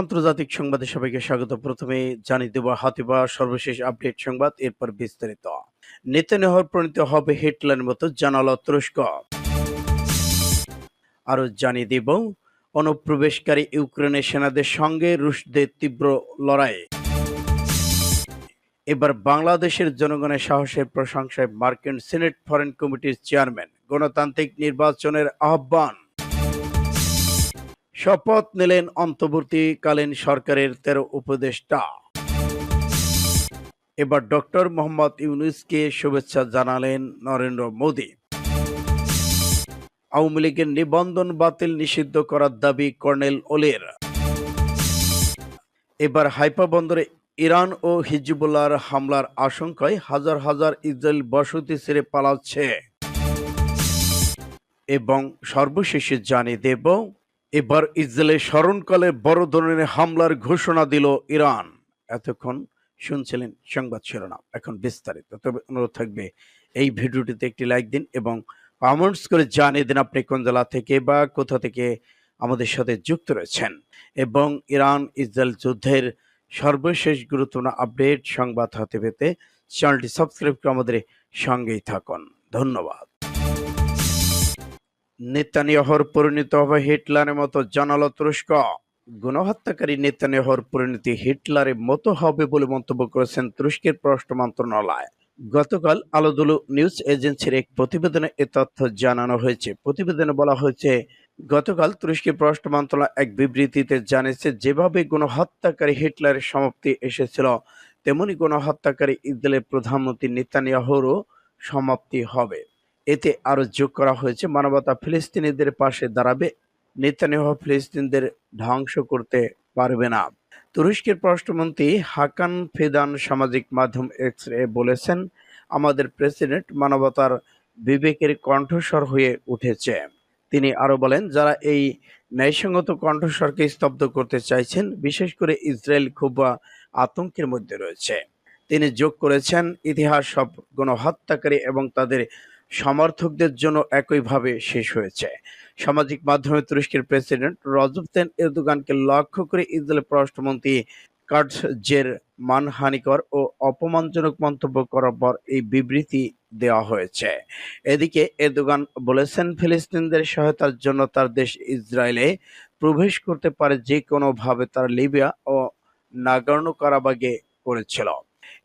আন্তর্জাতিক সংবাদে সবাইকে স্বাগত। প্রথমে জানিয়ে দেব সর্বশেষ আপডেট সংবাদ, এরপর বিস্তারিত। প্রণীত হবে হিটলারের মতো তুরস্ক। আরও জানিয়ে দেব অনুপ্রবেশকারী ইউক্রেনের সেনাদের সঙ্গে রুশদের তীব্র লড়াই। এবার বাংলাদেশের জনগণের সাহসের প্রশংসায় মার্কিন সিনেট ফরেন কমিটির চেয়ারম্যান গণতান্ত্রিক নির্বাচনের আহ্বান। শপথ নিলেন অন্তর্বর্তীকালীন সরকারের তেরো উপদেষ্টা। এবার ডক্টর মোহাম্মদ ইউনুসকে শুভেচ্ছা জানালেন নরেন্দ্র মোদী। আওয়ামী লীগের নিবন্ধন বাতিল নিষিদ্ধ করার দাবি কর্নেল ওলের। এবার হাইপা বন্দরে ইরান ও হিজবুল্লাহর হামলার আশঙ্কায় হাজার হাজার ইসরায়েল বসতি ছেড়ে পালাচ্ছে। এবং সর্বশেষে জানিয়ে দেব এবার ইসরায়েলের স্মরণকালে বড় ধরনের হামলার ঘোষণা দিল ইরান। এতক্ষণ শুনছিলেন সংবাদ শিরোনাম। এখন বিস্তারিত। তবে অনুরোধ থাকবে, এই ভিডিওটিতে একটি লাইক দিন এবং কমেন্টস করে জানিয়ে দিন আপনি কোন জেলা থেকে বা কোথা থেকে আমাদের সাথে যুক্ত রয়েছেন। এবং ইরান ইসরায়েল যুদ্ধের সর্বশেষ গুরুত্বপূর্ণ আপডেট সংবাদ হাতে পেতে চ্যানেলটি সাবস্ক্রাইব করে আমাদের সঙ্গেই থাকুন। ধন্যবাদ। নেতানিয়াহর পরিণত হবে হিটলারের মতো জানালো তুরস্ক গণহত্যাকারী নেতানিয়াহর পরিণতি হিটলারের মতো হবে বলে মন্তব্য করেছেন তুরস্কের পররাষ্ট্র মন্ত্রণালয়। গতকাল আলোদুলু নিউজ এজেন্সির এক প্রতিবেদনে এ তথ্য জানানো হয়েছে। প্রতিবেদনে বলা হয়েছে, গতকাল তুরস্কের পররাষ্ট্র মন্ত্রণালয় এক বিবৃতিতে জানিয়েছে, যেভাবে গণহত্যাকারী হিটলারের সমাপ্তি এসেছিল, তেমনি গণহত্যাকারী ইসরায়েলের প্রধানমন্ত্রী নেতানিয়াহুরও সমাপ্তি হবে। এতে আরও যোগ করা হয়েছে। মানবতা ফিলিস্তিনিদের পাশে দাঁড়াবে। নেতানিয়াহু ফিলিস্তিনদের ধ্বংস করতে পারবে না। তুরস্কের পররাষ্ট্রমন্ত্রী হাকান ফেদান সামাজিক মাধ্যম এক্স এ বলেছেন, আমাদের প্রেসিডেন্ট মানবতার বিবেকের কণ্ঠস্বর হয়ে উঠেছে। তিনি আরও বলেন, যারা এই ন্যায়সঙ্গত কণ্ঠস্বরকে স্তব্ধ করতে চাইছেন, বিশেষ করে ইসরায়েল খুব আতঙ্কের মধ্যে রয়েছে। তিনি যোগ করেছেন, ইতিহাস সব গণহত্যাকারী এবং তাদের সমর্থকদের জন্য একইভাবে শেষ হয়েছে। সামাজিক মাধ্যমে তুরস্কের প্রেসিডেন্ট রজব তেন এরদোগানকে লক্ষ্য করে ইসরায়েলের পররাষ্ট্রমন্ত্রী কার্জের মানহানিকর ও অপমানজনক মন্তব্য করার পর এই বিবৃতি দেওয়া হয়েছে। এদিকে এরদোগান বলেছেন, ফিলিস্তিনদের সহায়তার জন্য তার দেশ ইসরায়েলে প্রবেশ করতে পারে যে কোনোভাবে তার লিবিয়া ও নাগার্নো কারাবাগে করেছিল।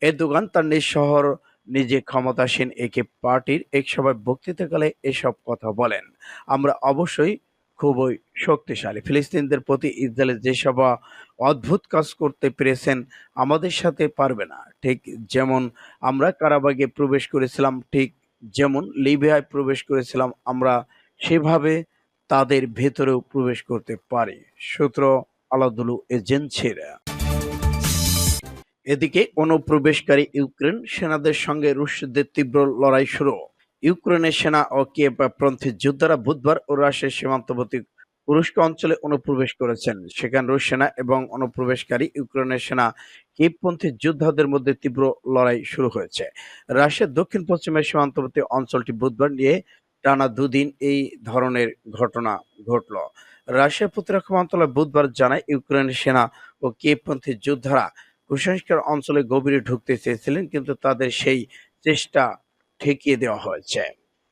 এরদোগান তার নিজ শহর নিজে ক্ষমতাসীন একে পার্টির এক সভায় বক্তৃতাকালে এসব কথা বলেন। আমরা অবশ্যই খুবই শক্তিশালী। ফিলিস্তিনদের প্রতি ইসরায়েলের যেসব অদ্ভুত কাজ করতে পেরেছেন, আমাদের সাথে পারবে না। ঠিক যেমন আমরা কারাবাগে প্রবেশ করেছিলাম, ঠিক যেমন লিবিয়ায় প্রবেশ করেছিলাম, আমরা সেভাবে তাদের ভেতরেও প্রবেশ করতে পারি। সূত্র আলাদুলু এজেন্সির। এদিকে অনুপ্রবেশকারী ইউক্রেন সেনাদের সঙ্গে রুশদের তীব্র লড়াই শুরু। ইউক্রেনের সেনা ও কিয়েভপন্থী যোদ্ধারা বুধবার ও রাশিয়ার সীমান্তবর্তী তুরস্ক অঞ্চলে অনুপ্রবেশ করেছেন। সেখানে রুশ সেনা এবং অনুপ্রবেশকারী ইউক্রেনের সেনা কিয়েভপন্থী যোদ্ধাদের মধ্যে তীব্র লড়াই শুরু হয়েছে। রাশিয়ার দক্ষিণ পশ্চিমের সীমান্তবর্তী অঞ্চলটি বুধবার নিয়ে টানা দুদিন এই ধরনের ঘটনা ঘটল। রাশিয়ার প্রতিরক্ষা মন্ত্রণালয় বুধবার জানায়, ইউক্রেনের সেনা ও কিয়েভপন্থী যোদ্ধারা কুসংস্কার অঞ্চলে গভীরে ঢুকতে চেয়েছিলেন, কিন্তু তাদের সেই চেষ্টা ঠেকিয়ে দেওয়া হয়েছে।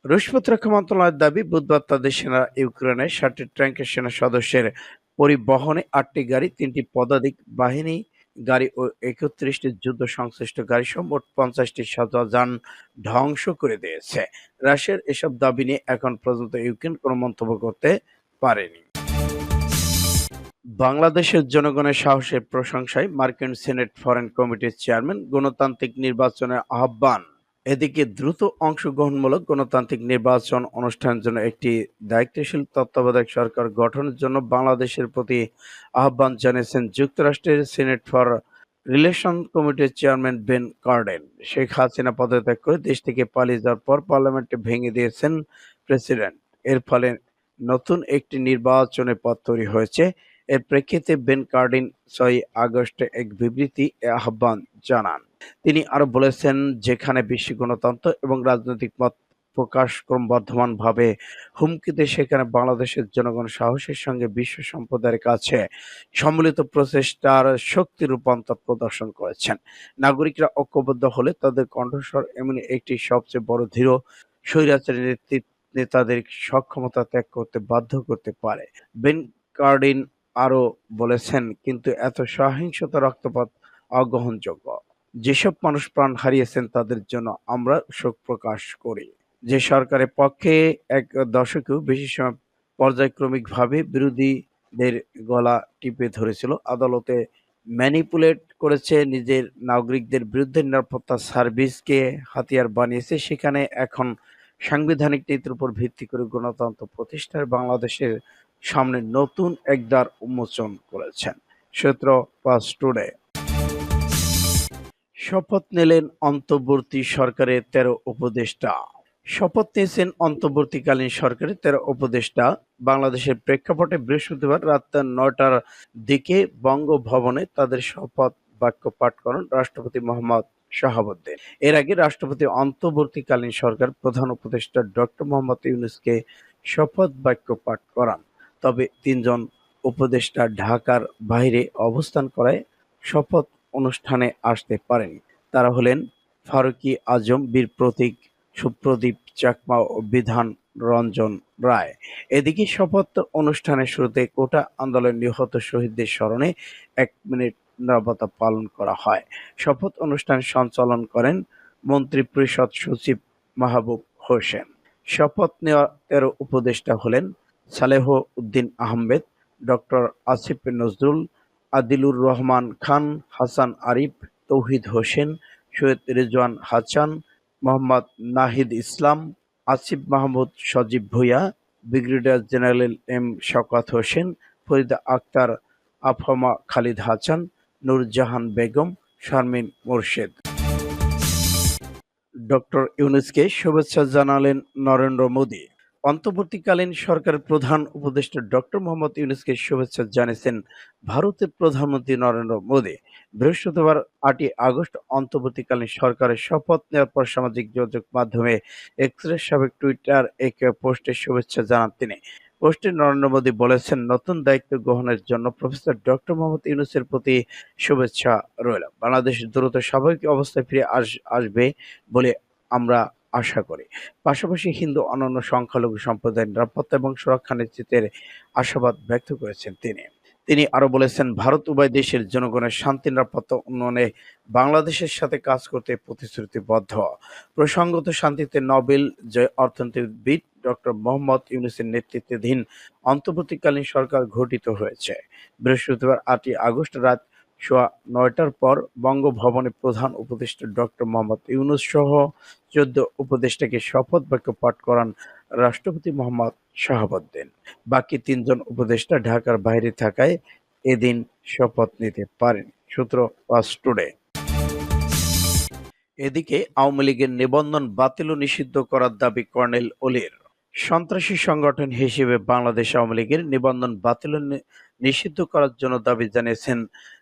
রুশ প্রতিরক্ষা মন্ত্রণালয়ের দাবি, বুধবার তাদের সেনা ইউক্রেনের ষাটটি ট্যাঙ্কের সেনা সদস্যের পরিবহনে আটটি গাড়ি, তিনটি পদাতিক বাহিনী গাড়ি ও একত্রিশটি যুদ্ধ সংশ্লিষ্ট গাড়ি সহ মোট পঞ্চাশটি সাজা যান ধ্বংস করে দিয়েছে। রাশিয়ার এসব দাবি নিয়ে এখন পর্যন্ত ইউক্রেন কোনো মন্তব্য করতে পারেনি। বাংলাদেশের জনগণের সাহসের প্রশংসায় মার্কিন সিনেট ফরেন কমিটির চেয়ারম্যান গণতান্ত্রিক নির্বাচনের আহ্বান। এদিকে দ্রুত অংশগ্রহণমূলক গণতান্ত্রিক নির্বাচন অনুষ্ঠানের জন্য একটি দায়িত্বশীল তত্ত্বাবধায়ক সরকার গঠনের জন্য বাংলাদেশের প্রতি আহ্বান জানিয়েছেন যুক্তরাষ্ট্রের সিনেট ফর রিলেশন কমিটির chairman Ben Cardin. Sheikh Hasina পদত্যাগ করে দেশ থেকে পালিয়ে যাওয়ার পর পার্লামেন্টে ভেঙে দিয়েছেন প্রেসিডেন্ট। এর ফলে নতুন একটি নির্বাচনের পথ তৈরি হয়েছে। এর প্রেক্ষিতে বেন কার্ডিন ছয় আগস্টে এক বিবৃতি আহ্বান জানান। তিনি আরও বলেছেন, যেখানে বিশ্ব গণতন্ত্র এবং রাজনৈতিক মত প্রকাশ ক্রমবর্ধমানভাবে হুমকিতে, সেখানে বাংলাদেশের জনগণ সাহসের সঙ্গে বিশ্ব সম্প্রদায়ের কাছে সম্মিলিত প্রচেষ্টার শক্তি রূপান্তর প্রদর্শন করেছেন। নাগরিকরা ঐক্যবদ্ধ হলে তাদের কণ্ঠস্বর এমনি একটি সবচেয়ে বড় ধীর স্বৈরাচারী নেতৃত্ব নেতাদের সক্ষমতা ত্যাগ করতে বাধ্য করতে পারে। বেন কার্ডিন আরও বলেছেন, কিন্তু এত সহিংসতা রক্তপাত অগ্রহণযোগ্য। যেসব মানুষ প্রাণ হারিয়েছেন তাদের জন্য আমরা শোক প্রকাশ করি। যে সরকারের পক্ষে এক দশকেও বেশি সময় পর্যায়ক্রমিকভাবে বিরোধীদের গলা টিপে ধরেছিল, আদালতে ম্যানিপুলেট করেছে নিজের নাগরিকদের বিরুদ্ধে নিরাপত্তা সার্ভিসকে হাতিয়ার বানিয়েছে। সেখানে এখন সাংবিধানিক নীতির উপর ভিত্তি করে গণতন্ত্র প্রতিষ্ঠার বাংলাদেশের সামনে নতুন একদার উন্মোচন করেছেন। সূত্র পাস টুডে। শপথ নিলেন অন্তর্বর্তী সরকারের তেরো উপদেষ্টা। শপথ নিয়েছেন অন্তর্বর্তীকালীন সরকারের তেরো উপদেষ্টা। বাংলাদেশের প্রেক্ষাপটে বৃহস্পতিবার রাত নয়টার দিকে বঙ্গভবনে তাদের শপথ বাক্য পাঠ করেন রাষ্ট্রপতি মোহাম্মদ শাহাবুদ্দিন। এর আগে রাষ্ট্রপতি অন্তর্বর্তীকালীন সরকার প্রধান উপদেষ্টা ডক্টর মোহাম্মদ ইউনুসকে শপথ বাক্য পাঠ করান। তবে তিনজন উপদেষ্টা ঢাকার বাইরে অবস্থান করায় শপথ অনুষ্ঠানে আসতে পারেনি। তারা হলেন ফারুকি আজম, বীর প্রতীক, সুপ্রদীপ চাকমা ও বিধান রঞ্জন রায়। এদিকে শপথ অনুষ্ঠানের শুরুতে কোটা আন্দোলন নিহত শহীদদের স্মরণে এক মিনিট নিরাপত্তা পালন করা হয়। শপথ অনুষ্ঠান সঞ্চালন করেন মন্ত্রী পরিষদ সচিব মাহবুব হোসেন। শপথ নেওয়া তেরো উপদেষ্টা হলেন Saleh Uddin Ahmed, doctor Asif Nazrul, Adilur Rahman Khan, Hasan Arif, Touhid Hossain, Syed Rizwana Hasan, Mohammad Nahid Islam, Asif Mahmud Sajib Bhuiyan, brigadier general M Shawkat Hossain, Farida Akhter AFM Khalid Hasan, Nurjahan Begum, Sharmin Morshed. Doctor ইউনুসকে শুভেচ্ছা জানালেন নরেন্দ্র মোদী। অন্তর্বর্তীকালীন সরকারের প্রধান উপদেষ্টা doctor Mohammad ইউনুসকে শুভেচ্ছা জানিয়েছেন ভারতের প্রধানমন্ত্রী নরেন্দ্র মোদী। বৃহস্পতিবার আটই আগস্ট অন্তর্বর্তীকালীন সরকারের শপথ নেওয়ার পর সামাজিক যোগাযোগ মাধ্যমে এক্সরের সাবেক টুইটার এক পোস্টে শুভেচ্ছা জানান তিনি। পোস্টে নরেন্দ্র মোদী বলেছেন, নতুন দায়িত্ব গ্রহণের জন্য প্রফেসর ডক্টর মোহাম্মদ ইউনুসের প্রতি শুভেচ্ছা রইল। বাংলাদেশ দ্রুত স্বাভাবিক অবস্থায় ফিরে আস, আসবে বলে আমরা আশা করি। পাশাপাশি হিন্দু অন্যান্য সংখ্যালঘু সম্প্রদায়ের নিরাপত্তা এবং সুরক্ষা নিশ্চিতের আশাবাদ ব্যক্ত করেছেন তিনি। তিনি আরও বলেছেন, ভারত উভয় দেশের জনগণের শান্তি, নিরাপত্তা উন্নয়নে বাংলাদেশের সাথে কাজ করতে প্রতিশ্রুতিবদ্ধ। প্রসঙ্গত, শান্তিতে নোবেল জয় অর্থনীতিবিদ ডক্টর মোহাম্মদ ইউনুসের নেতৃত্বাধীন অন্তর্বর্তীকালীন সরকার গঠিত হয়েছে। বৃহস্পতিবার আটই আগস্ট রাত সোয়া নয়টার পর বঙ্গভবনে প্রধান উপদেষ্টা ডক্টর মোহাম্মদ ইউনুস সহ চোদ্দ উপদেষ্টাকে শপথ বাক্য পাঠ করান রাষ্ট্রপতি মোহাম্মদ শাহাবুদ্দিন। বাকি তিনজন উপদেষ্টা ঢাকার বাইরে থাকায় এদিন শপথ নিতে পারেন। সূত্র পাস টুডে। এদিকে আওয়ামী লীগের নিবন্ধন বাতিল নিষিদ্ধ করার দাবি কর্নেল অলির। সন্ত্রাসী সংগঠন হিসেবে বাংলাদেশ আওয়ামী লীগের নিবন্ধন বাতিল নিষিদ্ধ করার জন্য দাবি জানিয়েছেন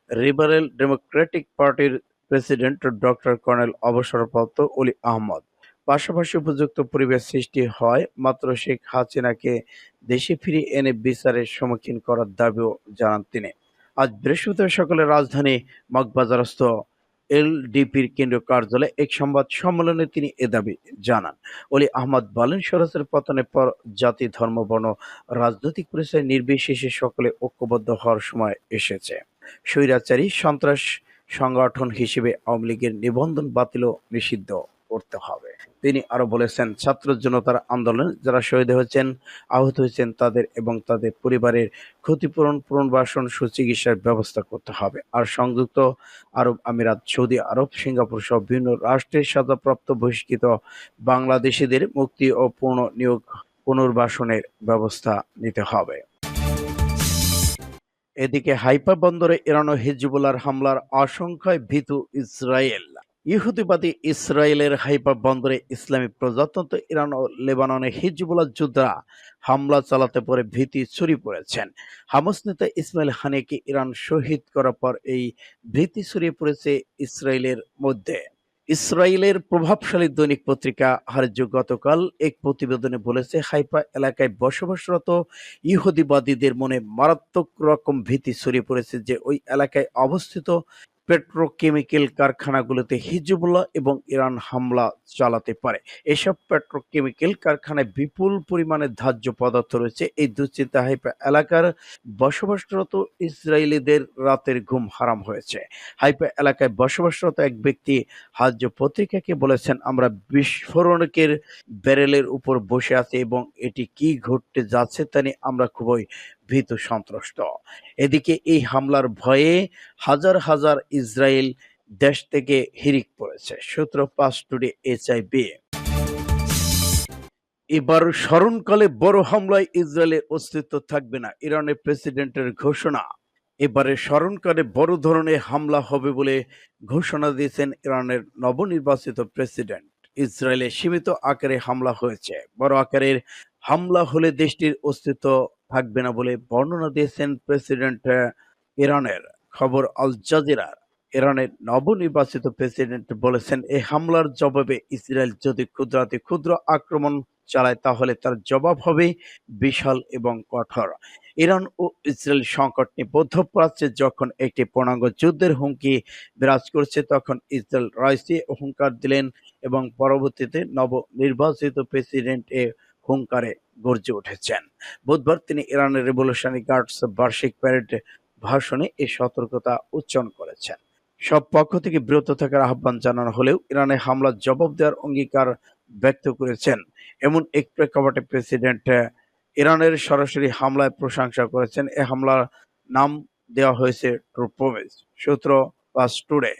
লিবারেল ডেমোক্রেটিক পার্টির প্রেসিডেন্ট ডক্টর কর্নেল অবসরপ্রাপ্ত অলি আহমদ পাশাপাশি উপযুক্ত পরিবেশ সৃষ্টি হয়, মাত্র শেখ হাসিনাকে দেশে ফিরিয়ে এনে বিচারের সম্মুখীন করার দাবিও জানান তিনি। আজ বৃহস্পতিবার সকালে রাজধানী মগবাজারস্থ এলডিপির কেন্দ্রীয় কার্যালয়ে এক সংবাদ সম্মেলনে তিনি এ দাবি জানান। অলি আহমদ বলেন স্বরাজের পতনের পর জাতি, ধর্ম, বর্ণ, রাজনৈতিক পরিচয় নির্বিশেষে সকলে ঐক্যবদ্ধ হওয়ার সময় এসেছে। স্বৈরাচারী সন্ত্রাস সংগঠন হিসেবে আওয়ামী লীগের নিবন্ধন বাতিল নিষিদ্ধ। করতে হবে। তিনি আরও বলেছেন, ছাত্র জনতার আন্দোলনে যারা শহীদ হয়েছেন, আহত হয়েছেন তাদের এবং তাদের পরিবারের ক্ষতিপূরণ, পুনর্বাসন, সুচিকিৎসার ব্যবস্থা করতে হবে। আর সংযুক্ত আরব আমিরাত, সৌদি আরব, সিঙ্গাপুর সহ বিভিন্ন রাষ্ট্রের সাজাপ্রাপ্ত বহিষ্কৃত বাংলাদেশিদের মুক্তি ও পূর্ণ নিয়োগ পুনর্বাসনের ব্যবস্থা নিতে হবে। এদিকে হাইফা বন্দরে ইরান ও হিজবুল্লার হামলার আশঙ্কায় ভীতু ইসরায়েল। ইহুদিবাদী ইসরায়েলের হাইফা বন্দরে ইসলামী প্রজাতন্ত্র ইরান ও লেবাননে হিজবুল্লাহ যোদ্ধারা হামলা চালাতে পরে ভীতি ছড়িয়ে পড়েছেন। হামাস নেতা ইসমাইল হানিকে ইরান শহীদ করার পর এই ভীতি ছড়িয়ে পড়েছে ইসরায়েলের মধ্যে। ইসরায়েলের প্রভাবশালী দৈনিক পত্রিকা হারজু গতকাল এক প্রতিবেদনে বলেছে, হাইফা এলাকায় বসবাসরত ইহুদিবাদীদের মনে মারাত্মক রকম ভীতি ছড়িয়ে পড়েছে যে ওই এলাকায় অবস্থিত পেট্রোকেমিক্যাল কারখানাগুলোতে হিজবুল্লাহ এবং ইরান হামলা চালাতে পারে। এসব পেট্রোকেমিক্যাল কারখানায় বিপুল পরিমাণে ধার্য পদার্থ রয়েছে। এই দুশ্চিন্তা হাইফা এলাকার বসবাসরত ইসরায়েলিদের রাতের ঘুম হারাম হয়েছে। হাইফা এলাকায় বসবাসরত এক ব্যক্তি হাজ্য পত্রিকাকে বলেছেন, আমরা বিস্ফোরণকের ব্যারেলের উপর বসে আছি এবং এটি কি ঘটতে যাচ্ছে তা নিয়ে আমরা খুবই ভীত সন্ত্রস্ত। এদিকে এই হামলার ভয়ে হাজার হাজার ইসরায়েল দেশ থেকে হিরিক পড়েছে। সূত্র পাঁচ টুডে এইচআইবি এবার স্মরণকালে বড় হামলায় ইসরায়েলের অস্তিত্ব থাকবে না ইরানের প্রেসিডেন্টের ঘোষণা। এবারে স্মরণকালে বড় ধরনের হামলা হবে বলে ঘোষণা দিয়েছেন ইরানের নবনির্বাচিত প্রেসিডেন্ট। ইসরায়েলে সীমিত আকারে হামলা হয়েছে। বড় আকারের হামলা হলে দেশটির অস্তিত্ব থাকবে না বলে বর্ণনা দিয়েছেন প্রেসিডেন্ট ইরানের খবর আল জাজিরার। ইরানের নবনির্বাচিত প্রেসিডেন্ট বলেছেন এই হামলার জবাবে ইসরায়েল যদি ক্ষুদ্রাতি ক্ষুদ্র আক্রমণ চালায়, তাহলে তার জবাব হবে বিশাল এবং কঠোর। ইরান ও ইসরায়েল সংকট নিয়ে মধ্যপ্রাচ্যে যখন একটি পূর্ণাঙ্গ যুদ্ধের হুমকি বিরাজ করছে, তখন ইসরায়েল রাইসি হুঙ্কার দিলেন এবং পরবর্তীতে নবনির্বাচিত প্রেসিডেন্ট এ হুঙ্কারে গর্জে উঠেছেন। বুধবার তিনি ইরানের রেভলিউশনারি গার্ডস বার্ষিক প্যারেড ভাষণে এই সতর্কতা উচ্চারণ করেছেন। সব পক্ষ থেকে বিরত থাকার আহ্বান জানানো হলেও ইরানে হামলার জবাব দেওয়ার অঙ্গীকার ব্যক্ত করেছেন। এমন এক প্রেক্ষাপটে প্রেসিডেন্ট ইরানের সরাসরি হামলায় প্রশংসা করেছেন। এ হামলার নাম দেওয়া হয়েছে ট্রুপোভেজ সূত্র পাস টুডে।